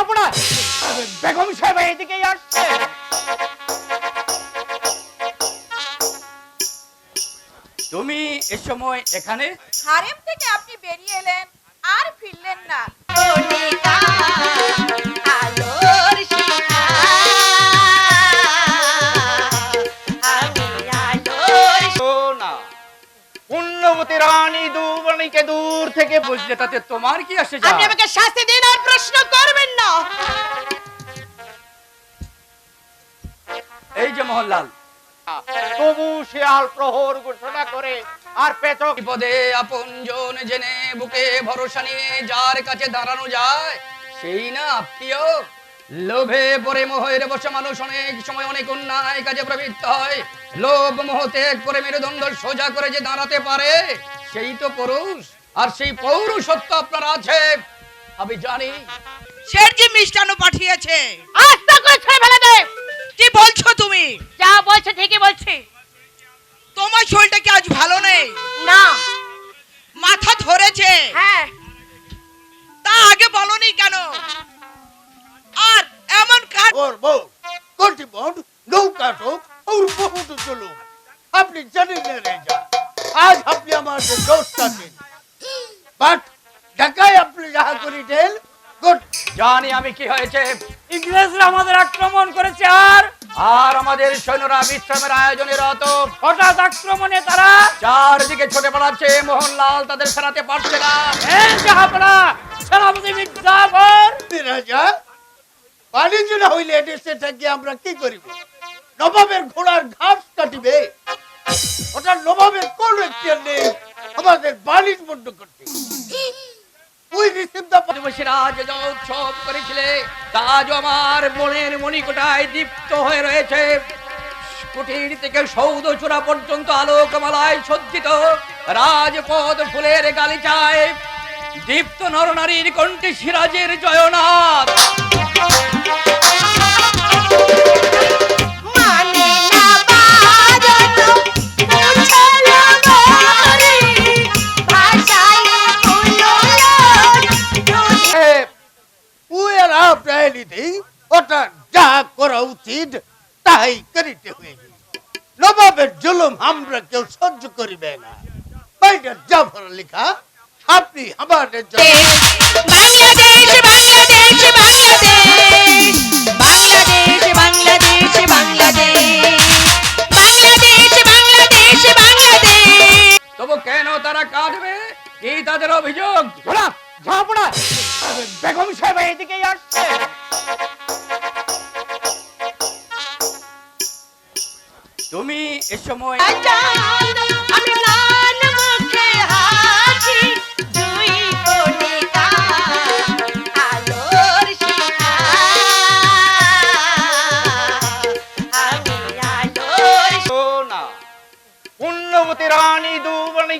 আপনার বেগম সাহেব এদিকেই আসছে। তুমি এ সময় এখানে? হারেম থেকে আপনি বেরিয়ে এলেন আর ফিরলেন না। পুণ্যবতী রানী দুবণীকে দূর থেকে বুঝলে তাতে তোমার কি আসে যায়? আপনি আমাকে শাস্তি দিন আর প্রশ্ন করবেন না। এই যে মোহনলাল তবু শিয়াল প্রহর ঘোষণা করে আর পেচক বিপদে আপনজন জেনে বুকে ভরসা নিয়ে যার কাছে দাঁড়ানো যায় সেই না আত্মীয়? লোভে পরে মোহের বসে মানুষ অনেক সময় অনেক অন্যায় কাজে প্রবৃত্ত হয়। লোভ মোহ ত্যাগ করে মেরুদণ্ড সোজা করে যে দাঁড়াতে পারে সেই তো পুরুষ আর সেই পৌরুষত্ব আপনার আছে। আমি জানি। শেঠজি মিষ্টান্ন পাঠিয়েছে। আস্তে করে ছেড়ে ফেলে দে। কি বলছো তুমি? যা বলছে ঠিকই বলছি। তোমার শরীরটা কি আজ ভালো নেই? না। মাথা ধরেছে? হ্যাঁ। ওর বউ নৌকা টোক ওর বহুত চলুন আপনি জানেন না রেজা আজ আপনি আমার যে দোষটা দিন বাট ঢাকায় আপনি যাহা করিতেন গুড। জানি আমি কি হয়েছে। ইংরেজরা আমাদের আক্রমণ করেছে আর? আর আমাদের সৈন্যরা বিশ্রামের আয়োজনে রত। হঠাৎ আক্রমণে তারা চারদিকে ছুটে পড়াচ্ছে মোহনলাল তাদের ফেরাতে পারছে না। এই জাহাপনা সেনাপতি মির্জাফর রাজা বাণিজ্য হইলে থাকি আমরা কি করিব? নবাবের ঘোড়ার ঘাস কাটিবে? ওটা নবাবের কোন একটি নেই? আমাদের বাণিজ্য বন্ধ করতে আমার মনের দীপ্ত হয়ে রয়েছে। কুটির থেকে চূড়া পর্যন্ত সজ্জিত। রাজপদ ফুলের গালিচায় দীপ্ত নরনারীর কণ্ঠে সিরাজের জয়নাথ। মানে ওটা যা করা উচিত তাই করিতে হইবে। নবাবের জুলুম আমরা কেউ সহ্য করিবে না। বাইটা জাফর লেখা আপনি আমাদের জন্য বাংলাদেশ বাংলাদেশ বাংলাদেশ বাংলাদেশ। বাংলাদেশ বাংলাদেশ বাংলাদেশ। বাংলাদেশ বাংলাদেশ। তবু কেন তারা কাঁদবে? কি তাদের অভিযোগ? ঘোড়া ঝাপড়া বেগম সাহেব এদিকেই আসছে। তুমি এ সময়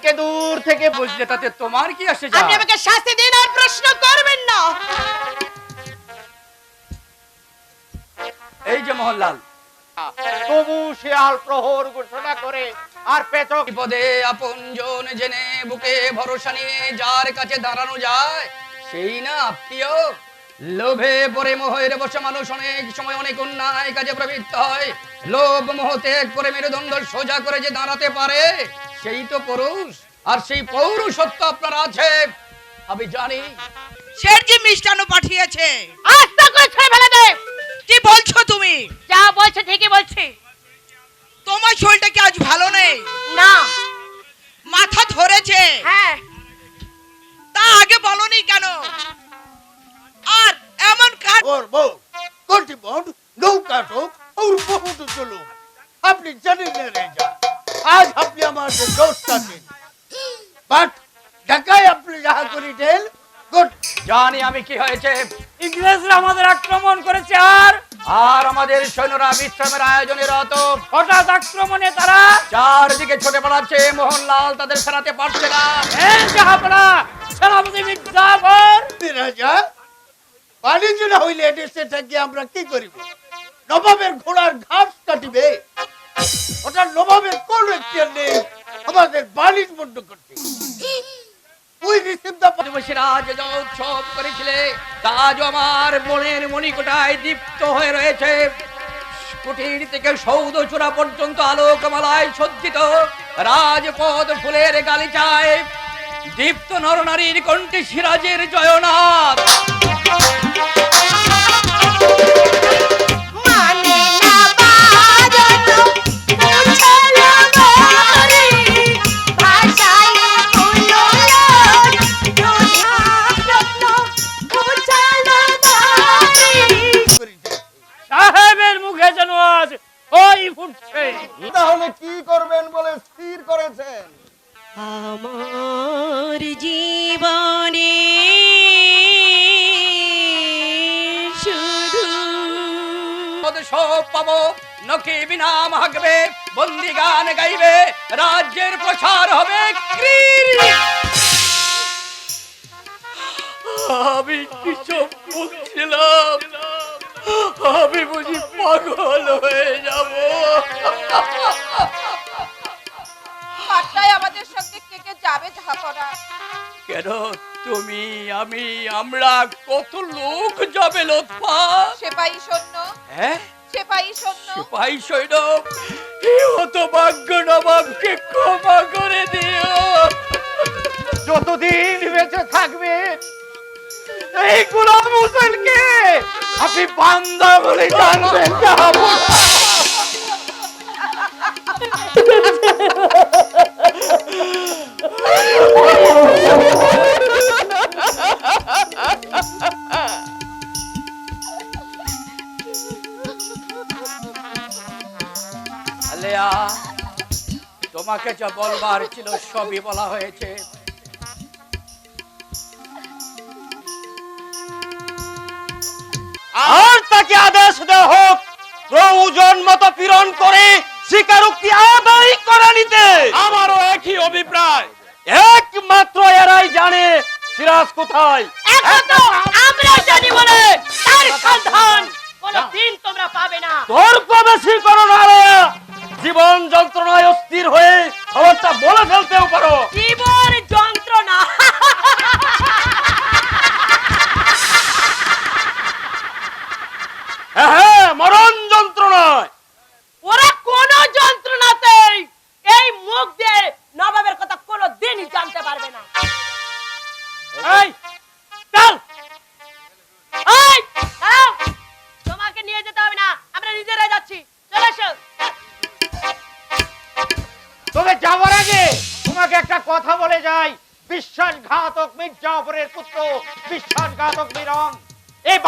দুবণীকে দূর থেকে বুঝলে তাতে তোমার কি আসে আপনি আমাকে শাস্তি দিন আর প্রশ্ন করবেন না। এই যে মোহনলাল তবু শিয়াল প্রহর ঘোষণা করে আর বিপদে আপনজন জেনে বুকে ভরসা নিয়ে যার কাছে দাঁড়ানো যায় সেই না আত্মীয়। লোভে পরে মোহের বসে মানুষ অনেক সময় অনেক অন্যায় কাজে প্রবৃত্ত হয়। লোভ মোহ ত্যাগ করে মেরুদণ্ড সোজা করে যে দাঁড়াতে পারে সেই তো পুরুষ আর সেই পৌরুষত্ব আপনার আছে। আমি জানি। শেঠজি মিষ্টান্ন পাঠিয়েছে। আস্তে করে ছেড়ে ফেলে দে। কি বলছো তুমি? যা বলছে ঠিকই বলছি। তোমার শরীরটা কি আজ ভালো নেই? না। মাথা ধরেছে। হ্যাঁ। তা আগে বলনি কেন? আর এমন কাজ ওর বউ কর্তৃপট নৌকা টোক ওর বহুত চলুন আপনি জানেন না রেজা। আজ আপনি আমার যে দোষটা দিন বাট ঢাকায় আপনি যাহা করিতেন গুড জানি আমি কি হয়েছে। ইংরেজরা আমাদের আক্রমণ করেছে আর? আর আমাদের সৈন্যরা বিশ্রামের আয়োজনে রত। হঠাৎ আক্রমণে তারা চারদিকে ছুটে পড়াচ্ছে মোহনলাল তাদের ফেরাতে পারছে না। এই জাহাপনা সেনাপতি মির্জাফর রাজা বাণিজ্য না হইলে এদেশে থাকি আমরা কি করিব? নবাবের ঘোড়ার ঘাস কাটিবে। ওটা নবাবের কোন একটি নেই? আমাদের বাণিজ্য বন্ধ করতে। আদিবাসীরা উৎসব করেছিলে মণিকোটায় দীপ্ত হয়ে রয়েছে। থেকে চূড়া পর্যন্ত আলোকমালায় সজ্জিত ফুলের দীপ্ত নরনারীর কণ্ঠে সিরাজের জয়নাথ। ওই ফুটছে তাহলে কি করবেন বলে স্থির করেছেন আমার জীবনে শুধু সব পাবো নকি বিনাম হাঁকবে বন্দি গান গাইবে রাজ্যের প্রচার হবে। আমি বলছিলাম আমি বুঝি পাগল হয়ে কেন তুমি আমি আমরা কত লোক যাবে লোৎপা সেপাই সৈন্য। হ্যাঁ? সেপাই সৈন্য। সিপাহী সৈন্য এই হতভাগ্য নবাবকে ক্ষমা করে দিও। যতদিন বেঁচে থাকবে এই গোলাম হোসেনকে আপনি বান্দা বলে জানবেন যাব আলেয়া তোমাকে যা বলবার ছিল সবই বলা হয়েছে। আর তাকে আদেশ দেওয়া হোক প্রয়োজন মতো পীড়ন করে স্বীকারোক্তি আদায় করে নিতে। আমারও একই অভিপ্রায়। একমাত্র এরাই জানে সিরাজ কোথায়। এখন তো আমরা জানি বলে তার সন্ধান কোনদিন তোমরা পাবে না। তর্ক বেশি করো না রে। জীবন যন্ত্রণায় অস্থির হয়ে খবরটা বলে ফেলতেও পারো। জীবন যন্ত্রণা। হ্যাঁ হ্যাঁ মরণ যন্ত্রণায়। একটা কথা বলে যাই। বিশ্বাসঘাতক মির্জাফরের পুত্র বিশ্বাসঘাতক মিরং এই